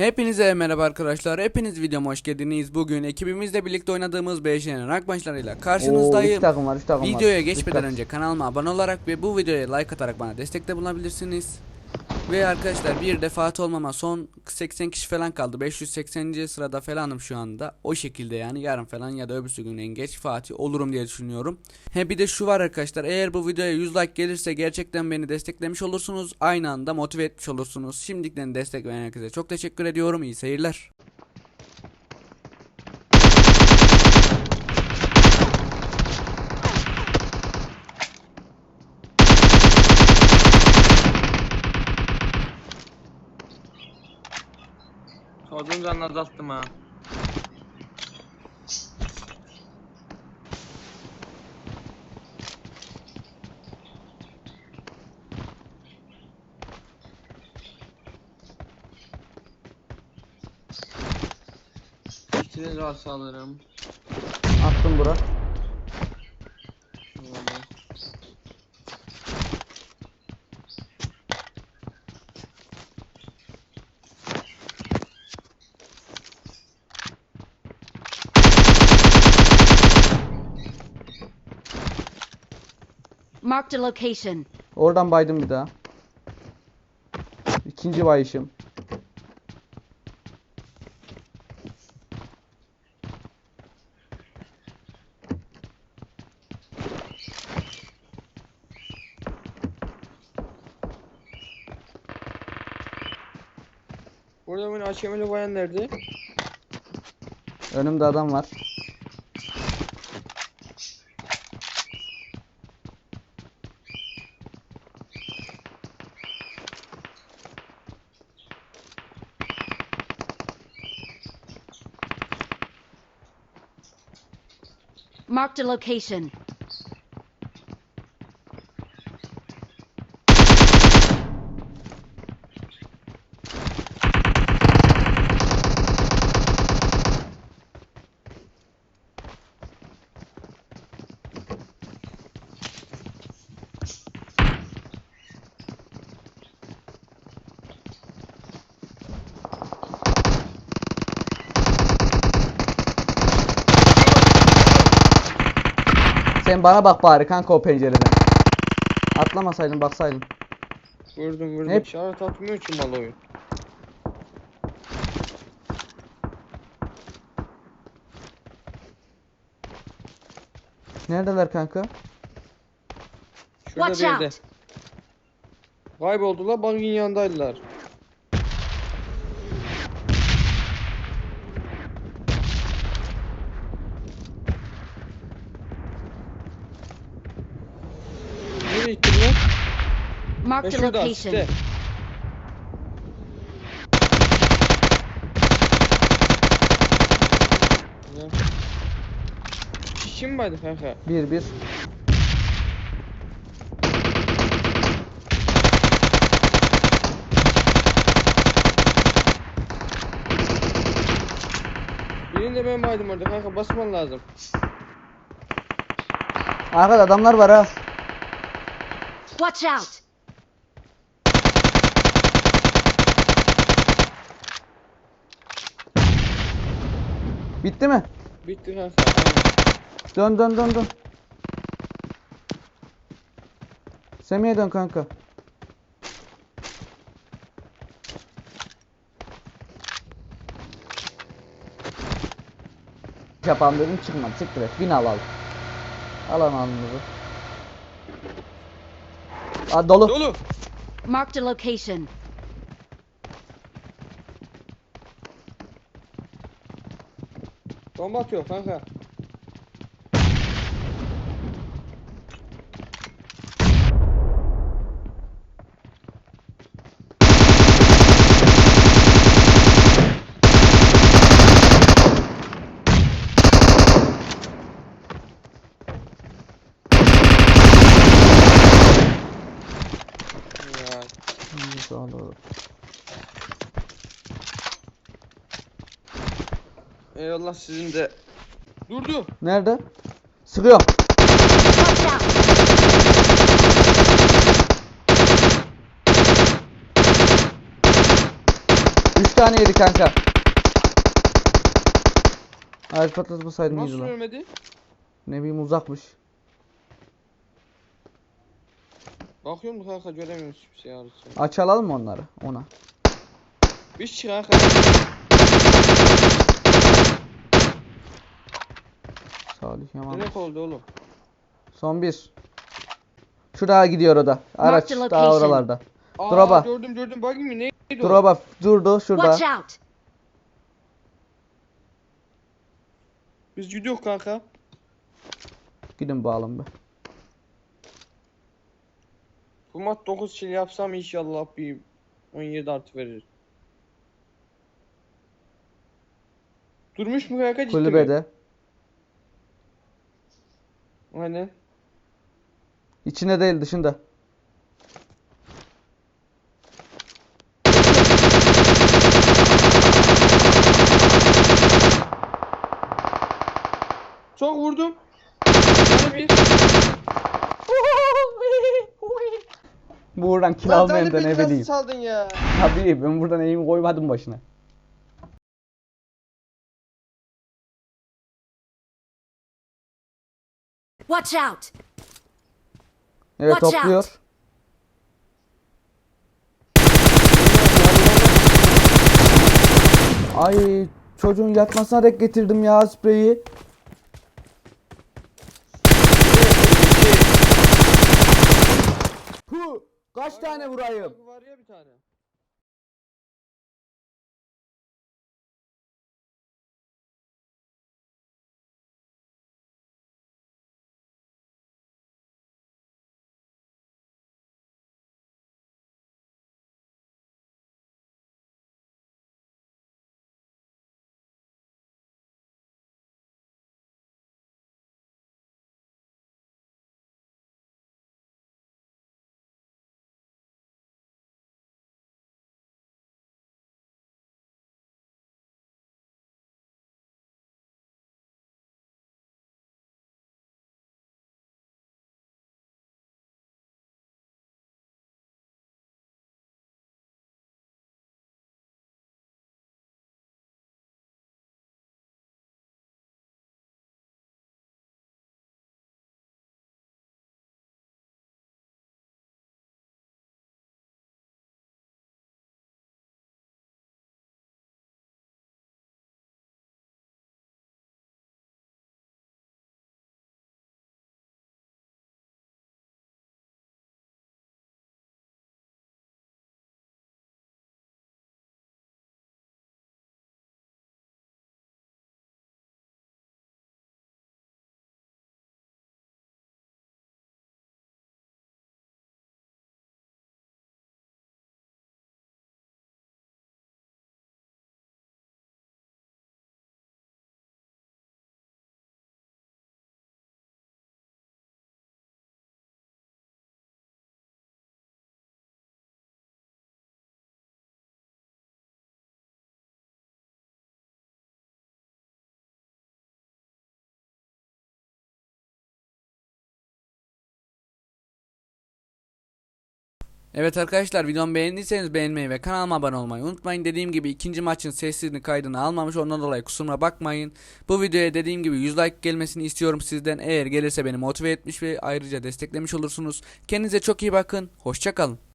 Hepinize merhaba arkadaşlar. Hepiniz videoma hoş geldiniz. Bugün ekibimizle birlikte oynadığımız BJ'nin rank maçlarıyla Oo, üç karşınızdayım. takım var, üç takım var. Videoya Üç geçmeden önce kanalıma abone olarak ve bu videoya like atarak bana destekte bulunabilirsiniz. Ve arkadaşlar bir defa olmama son 80 kişi falan kaldı. 580. sırada falanım şu anda. O şekilde yani yarın falan ya da öbürsü gün en geç Fatih olurum diye düşünüyorum. He bir de şu var arkadaşlar. Eğer bu videoya 100 like gelirse gerçekten beni desteklemiş olursunuz. Aynı anda motive etmiş olursunuz. Şimdiden destek veren herkese çok teşekkür ediyorum. İyi seyirler. Çocuğun canını azalttım ha. İkiniz varsa alırım. Attım bura. Marked a location. Oradan baydım bir daha. İkinci bayışım. Burada beni HML'i bayan nerede? Önümde adam var. Marked a location. Sen bana bak bari kanka o pencereden. Atlamasaydın baksaydın. Vurdum vurdum. Hep- İşaret atmıyor ki mal oyun. Neredeler kanka? Şurada Watch bir yerde. out. Kayboldular bug'ın yanındaydılar. Marked a şurada location. site. Ya. Kim vardı kanka? Bir bir. Birini de ben baydım orada kanka basman lazım. Arkada adamlar var ha. Watch out. Bitti mi? Bitti kanka. Dön dön dön dön. Semih'e dön kanka. Yapalım dedim çıkmadı. Siktir et. Bin al al. Al anamızı. Aa dolu. Dolu. Marked a location. 帮我把脚翻开。Eyvallah sizin de. Durdu. Nerede? Out. Üç tane yedi kanka. Hayır patlatmasaydım iyiydi Nasıl lan. ölmedi? Ne bileyim uzakmış. Bakıyorum da kanka göremiyorum hiçbir şey arasın. Aç alalım mı onları ona? Bir şey kanka. Salih Yaman. Nereye oldu oğlum? Son bir. Şuraya gidiyor o da. Araç Marked daha location. oralarda. Aa Drop'a. gördüm gördüm bakayım mı neydi o? Drop'a durdu şurada. Watch out! Biz gidiyoruz kanka. Gidin bağlan be. Bu mat 9 kill yapsam inşallah bir 17 artı verir. Durmuş mu kanka ciddi mi? Kulübede. Aynen. İçine değil dışında. Çok vurdum. Yani bir. Buradan kill almayan da ne bileyim. saldın ya? Tabii ben buradan eğimi koymadım başına. Watch out! Evet Watch out. topluyor. Ay çocuğun yatmasına dek getirdim ya spreyi. Hu, kaç tane vurayım? Var ya bir tane. Evet arkadaşlar videomu beğendiyseniz beğenmeyi ve kanalıma abone olmayı unutmayın. Dediğim gibi ikinci maçın sesini kaydını almamış ondan dolayı kusuruma bakmayın. Bu videoya dediğim gibi 100 like gelmesini istiyorum sizden. Eğer gelirse beni motive etmiş ve ayrıca desteklemiş olursunuz. Kendinize çok iyi bakın. Hoşçakalın.